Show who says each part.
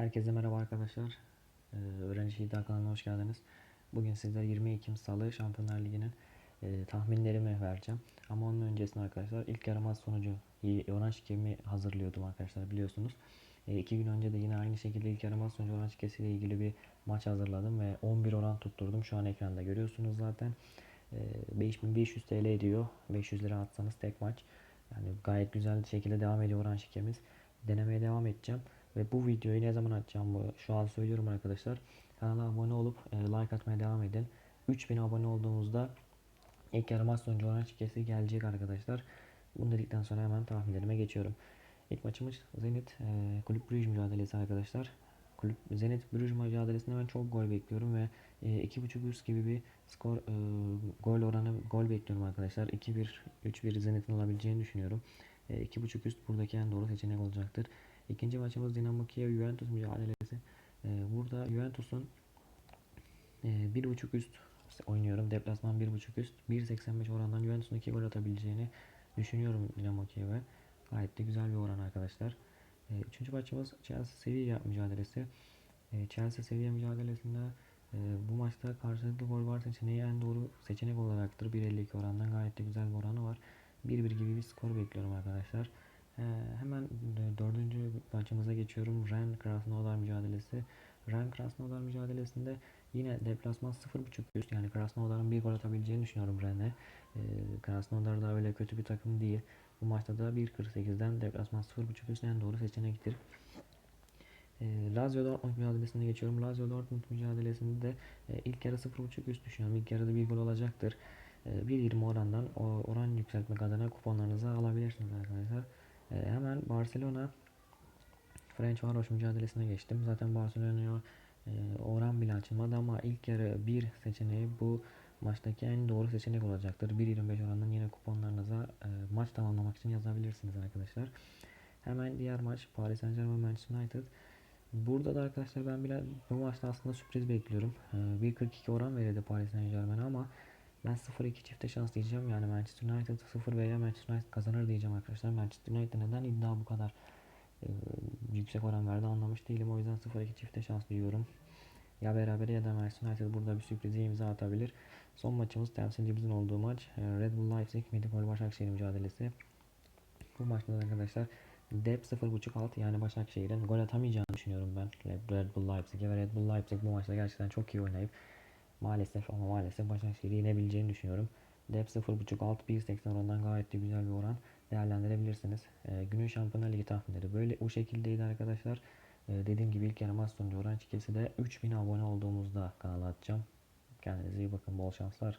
Speaker 1: Herkese merhaba arkadaşlar. Ee, Öğrenci Şehitler kanalına hoş geldiniz. Bugün sizlere 20 Ekim Salı Şampiyonlar Ligi'nin e, tahminlerimi vereceğim. Ama onun öncesinde arkadaşlar ilk yarı maç sonucu oran şikemi hazırlıyordum arkadaşlar biliyorsunuz. E, iki gün önce de yine aynı şekilde ilk yarı maç sonucu oran şikesi ile ilgili bir maç hazırladım ve 11 oran tutturdum. Şu an ekranda görüyorsunuz zaten. E, 5500 TL ediyor. 500 lira atsanız tek maç. Yani gayet güzel şekilde devam ediyor oran şikemiz. Denemeye devam edeceğim. Ve bu videoyu ne zaman atacağım bu şu an söylüyorum arkadaşlar. Kanala abone olup e, like atmaya devam edin. 3000 abone olduğumuzda ilk yarı maç sonucu oran şikesi gelecek arkadaşlar. Bunu dedikten sonra hemen tahminlerime geçiyorum. İlk maçımız Zenit e, Kulüp Brugge mücadelesi arkadaşlar. Kulüp Zenit Brugge mücadelesinde ben çok gol bekliyorum ve e, 2.5 üst gibi bir skor e, gol oranı gol bekliyorum arkadaşlar. 2-1 3-1 Zenit'in alabileceğini düşünüyorum. E, 2.5 üst buradaki en doğru seçenek olacaktır. İkinci maçımız Dinamo Kiev Juventus mücadelesi. Ee, burada Juventus'un e, 1.5 üst oynuyorum. Deplasman 1.5 üst. 1.85 orandan Juventus'un 2 gol atabileceğini düşünüyorum Dinamo Kiev'e. Gayet de güzel bir oran arkadaşlar. Ee, üçüncü maçımız Chelsea Sevilla mücadelesi. Ee, Chelsea Sevilla mücadelesinde e, bu maçta karşılıklı gol var seçeneği en doğru seçenek olacaktır. 1.52 orandan gayet de güzel bir oranı var. 1-1 gibi bir skor bekliyorum arkadaşlar. Ee, hemen maçımıza geçiyorum. Ren Krasnodar mücadelesi. Ren Krasnodar mücadelesinde yine deplasman 0.5 üst yani Krasnodar'ın bir gol atabileceğini düşünüyorum Ren'e. Ee, Krasnodar da öyle kötü bir takım değil. Bu maçta da 1.48'den deplasman 0.5 üst en doğru seçenektir. E, Lazio Dortmund mücadelesine geçiyorum. Lazio Dortmund mücadelesinde de e, ilk yarı 0.5 üst düşünüyorum. İlk yarıda bir gol olacaktır. E, 1.20 orandan o oran yükseltmek adına kuponlarınızı alabilirsiniz arkadaşlar. E, hemen Barcelona French Varoş mücadelesine geçtim. Zaten Barcelona'ya e, oran bile açılmadı ama ilk yarı bir seçeneği bu maçtaki en doğru seçenek olacaktır. 1.25 orandan yine kuponlarınıza e, maç tamamlamak için yazabilirsiniz arkadaşlar. Hemen diğer maç Paris Saint Germain Manchester United. Burada da arkadaşlar ben bile bu maçta aslında sürpriz bekliyorum. E, 1.42 oran verildi Paris Saint Germain'e ama ben 0-2 çifte şans diyeceğim. Yani Manchester United 0 veya Manchester United kazanır diyeceğim arkadaşlar. Manchester United neden iddia bu kadar yüksek oran verdi anlamış değilim. O yüzden 0-2 çifte şans diyorum. Ya beraber ya da Manchester United burada bir sürprize imza atabilir. Son maçımız temsilcimizin olduğu maç. e, Red Bull Leipzig Medipol Başakşehir mücadelesi. Bu maçta da arkadaşlar Dep 0.5 alt yani Başakşehir'in gol atamayacağını düşünüyorum ben Red Bull Leipzig'e ve Red Bull Leipzig bu maçta gerçekten çok iyi oynayıp Maalesef ama maalesef Başakşehir'i yenebileceğini düşünüyorum. Dep 0.5 alt 1.80 orandan gayet de güzel bir oran değerlendirebilirsiniz. E, günün Şampiyonlar Ligi tahminleri böyle bu şekildeydi arkadaşlar. E, dediğim gibi ilk yarı maç sonucu oran çikesi de 3000 abone olduğumuzda kanala atacağım. Kendinize iyi bakın bol şanslar.